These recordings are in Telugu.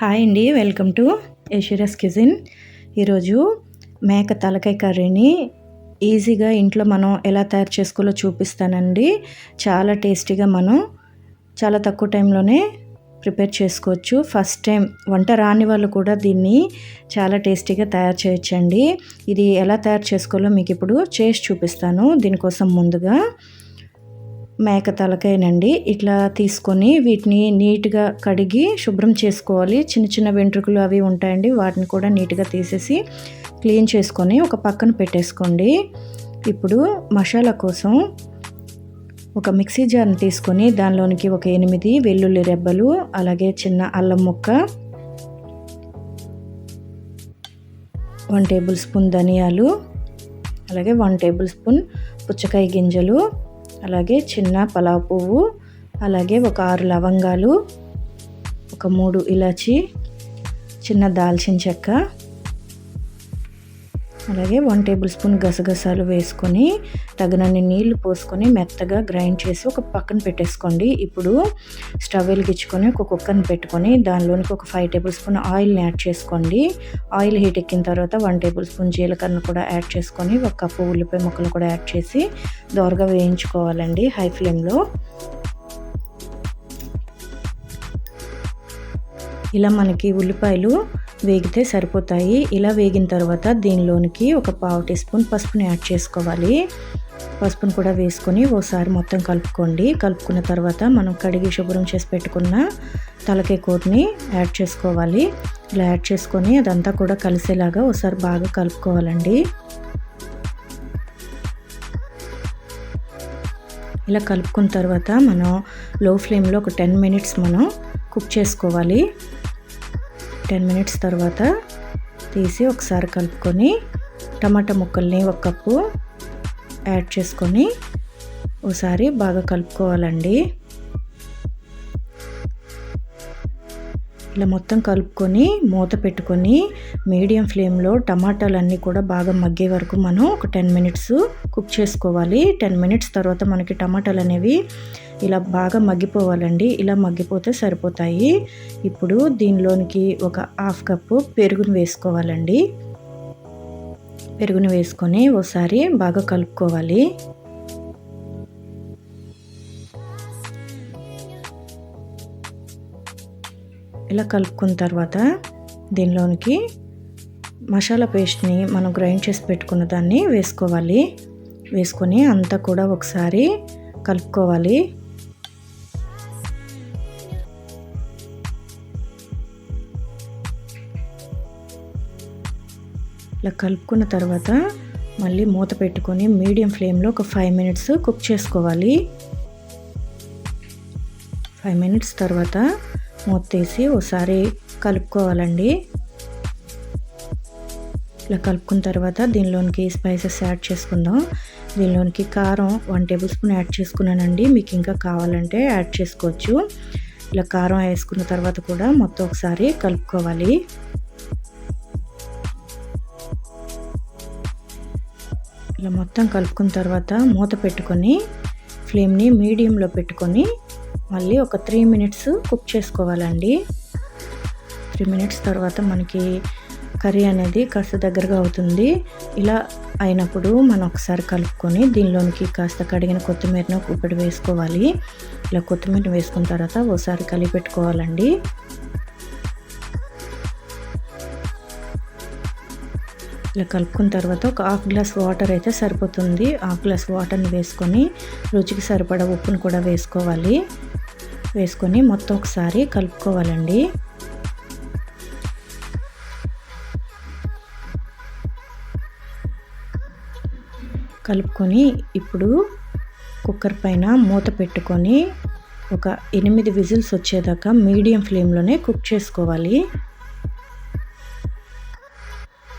హాయ్ అండి వెల్కమ్ టు ఏషిరస్ కిజిన్. ఈరోజు మేక తలకాయ కర్రీని ఈజీగా ఇంట్లో మనం ఎలా తయారు చేసుకోవాలో చూపిస్తానండి. చాలా టేస్టీగా మనం చాలా తక్కువ టైంలోనే ప్రిపేర్ చేసుకోవచ్చు. ఫస్ట్ టైం వంట రాని వాళ్ళు కూడా దీన్ని చాలా టేస్టీగా తయారు చేయొచ్చండి. ఇది ఎలా తయారు చేసుకోవాలో మీకు ఇప్పుడు చేసి చూపిస్తాను. దీనికోసం ముందుగా మేక తలకాయనండి. ఇట్లా తీసుకొని వీటిని నీట్గా కడిగి శుభ్రం చేసుకోవాలి. చిన్న చిన్న వెంట్రుకలు అవి ఉంటాయండి. వాటిని కూడా నీట్గా తీసేసి క్లీన్ చేసుకొని ఒక పక్కన పెట్టేసుకోండి. ఇప్పుడు మసాలా కోసం ఒక మిక్సీ జార్ని తీసుకొని దానిలోనికి ఒక ఎనిమిది వెల్లుల్లి రెబ్బలు అలాగే చిన్న అల్లం ముక్క వన్ టేబుల్ స్పూన్ ధనియాలు అలాగే వన్ టేబుల్ స్పూన్ పుచ్చకాయ గింజలు అలాగే చిన్న పలావ్ పువ్వు అలాగే ఒక ఆరు లవంగాలు ఒక మూడు ఇలాచి చిన్న దాల్చిన చెక్క అలాగే వన్ టేబుల్ స్పూన్ గసగసాలు వేసుకొని తగినన్ని నీళ్ళు పోసుకొని మెత్తగా గ్రైండ్ చేసి ఒక పక్కన పెట్టేసుకోండి. ఇప్పుడు స్టవ్ వెలిగించుకొని ఒక కుక్కర్ని పెట్టుకొని దానిలోనికి ఒక ఫైవ్ టేబుల్ స్పూన్ ఆయిల్ని యాడ్ చేసుకోండి. ఆయిల్ హీట్ ఎక్కిన తర్వాత వన్ టేబుల్ స్పూన్ జీలకర్ర కూడా యాడ్ చేసుకొని ఒక కప్పు ఉల్లిపాయ ముక్కలు కూడా యాడ్ చేసి దోరగా వేయించుకోవాలండి హై ఫ్లేమ్లో. ఇలా మనకి ఉల్లిపాయలు వేగితే సరిపోతాయి. ఇలా వేగిన తర్వాత దీనిలోనికి ఒక పావు టీ స్పూన్ పసుపుని యాడ్ చేసుకోవాలి. పసుపును కూడా వేసుకొని ఓసారి మొత్తం కలుపుకోండి. కలుపుకున్న తర్వాత మనం కడిగి శుభ్రం చేసి పెట్టుకున్న తలకే కూరని యాడ్ చేసుకోవాలి. ఇలా యాడ్ చేసుకొని అదంతా కూడా కలిసేలాగా ఒకసారి బాగా కలుపుకోవాలండి. ఇలా కలుపుకున్న తర్వాత మనం లో ఫ్లేమ్లో ఒక టెన్ మినిట్స్ మనం కుక్ చేసుకోవాలి. టెన్ మినిట్స్ తర్వాత తీసి ఒకసారి కలుపుకొని టమాటా ముక్కల్ని ఒక కప్పు యాడ్ చేసుకొని ఒకసారి బాగా కలుపుకోవాలండి. ఇలా మొత్తం కలుపుకొని మూత పెట్టుకొని మీడియం ఫ్లేమ్లో టమాటాలన్నీ కూడా బాగా మగ్గే వరకు మనం ఒక టెన్ మినిట్స్ కుక్ చేసుకోవాలి. టెన్ మినిట్స్ తర్వాత మనకి టమాటాలు అనేవి ఇలా బాగా మగ్గిపోవాలండి. ఇలా మగ్గిపోతే సరిపోతాయి. ఇప్పుడు దీనిలోనికి ఒక హాఫ్ కప్పు పెరుగును వేసుకోవాలండి. పెరుగును వేసుకొని ఒకసారి బాగా కలుపుకోవాలి. ఇలా కలుపుకున్న తర్వాత దీనిలోనికి మసాలా పేస్ట్ని మనం గ్రైండ్ చేసి పెట్టుకున్న దాన్ని వేసుకోవాలి. వేసుకొని అంతా కూడా ఒకసారి కలుపుకోవాలి. ఇలా కలుపుకున్న తర్వాత మళ్ళీ మూత పెట్టుకొని మీడియం ఫ్లేమ్లో ఒక ఫైవ్ మినిట్స్ కుక్ చేసుకోవాలి. ఫైవ్ మినిట్స్ తర్వాత మూత తీసి ఒకసారి కలుపుకోవాలండి. ఇలా కలుపుకున్న తర్వాత దీనిలోనికి స్పైసెస్ యాడ్ చేసుకుందాం. దీనిలోనికి కారం వన్ టేబుల్ స్పూన్ యాడ్ చేసుకున్నానండి. మీకు ఇంకా కావాలంటే యాడ్ చేసుకోవచ్చు. ఇలా కారం వేసుకున్న తర్వాత కూడా మొత్తం ఒకసారి కలుపుకోవాలి. ఇలా మొత్తం కలుపుకున్న తర్వాత మూత పెట్టుకొని ఫ్లేమ్ని మీడియంలో పెట్టుకొని మళ్ళీ ఒక త్రీ మినిట్స్ కుక్ చేసుకోవాలండి. త్రీ మినిట్స్ తర్వాత మనకి కర్రీ అనేది కాస్త దగ్గరగా అవుతుంది. ఇలా అయినప్పుడు మనం ఒకసారి కలుపుకొని దీనిలోనికి కాస్త కడిగిన కొత్తిమీరను ఇప్పుడు వేసుకోవాలి ఇలా కొత్తిమీర వేసుకున్న తర్వాత ఒకసారి కలిపి ఇలా కలుపుకున్న తర్వాత ఒక హాఫ్ గ్లాస్ వాటర్ అయితే సరిపోతుంది. హాఫ్ గ్లాస్ వాటర్ని వేసుకొని రుచికి సరిపడా ఉప్పును కూడా వేసుకోవాలి. వేసుకొని మొత్తం ఒకసారి కలుపుకోవాలండి. కలుపుకొని ఇప్పుడు కుక్కర్ పైన మూత పెట్టుకొని ఒక ఎనిమిది విజిల్స్ వచ్చేదాకా మీడియం ఫ్లేమ్లోనే కుక్ చేసుకోవాలి.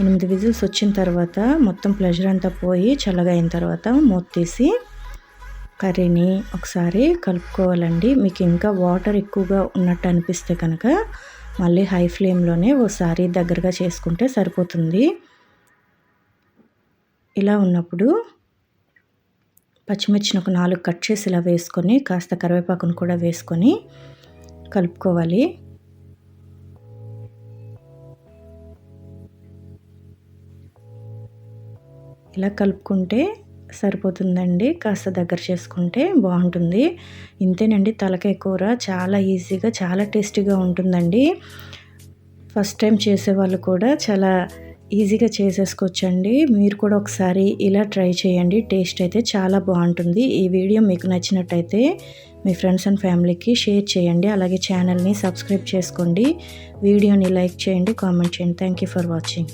ఎనిమిది విజిల్స్ వచ్చిన తర్వాత మొత్తం ప్లెజర్ అంతా పోయి చల్లగా అయిన తర్వాత మూత తీసి కర్రీని ఒకసారి కలుపుకోవాలండి. మీకు ఇంకా వాటర్ ఎక్కువగా ఉన్నట్టు అనిపిస్తే కనుక మళ్ళీ హై ఫ్లేమ్లోనే ఓసారి దగ్గరగా చేసుకుంటే సరిపోతుంది. ఇలా ఉన్నప్పుడు పచ్చిమిర్చిని ఒక నాలుగు కట్ చేసి ఇలా వేసుకొని కాస్త కరివేపాకును కూడా వేసుకొని కలుపుకోవాలి. ఇలా కలుపుకుంటే సరిపోతుందండి. కాస్త దగ్గర చేసుకుంటే బాగుంటుంది. ఇంతేనండి తలకాయ కూర. చాలా ఈజీగా చాలా టేస్టీగా ఉంటుందండి. ఫస్ట్ టైం చేసేవాళ్ళు కూడా చాలా ఈజీగా చేసేసుకోవచ్చండి. మీరు కూడా ఒకసారి ఇలా ట్రై చేయండి. టేస్ట్ అయితే చాలా బాగుంటుంది. ఈ వీడియో మీకు నచ్చినట్టయితే మీ ఫ్రెండ్స్ అండ్ ఫ్యామిలీకి షేర్ చేయండి. అలాగే ఛానల్ని సబ్స్క్రైబ్ చేసుకోండి. వీడియోని లైక్ చేయండి కామెంట్ చేయండి. Thank for watching.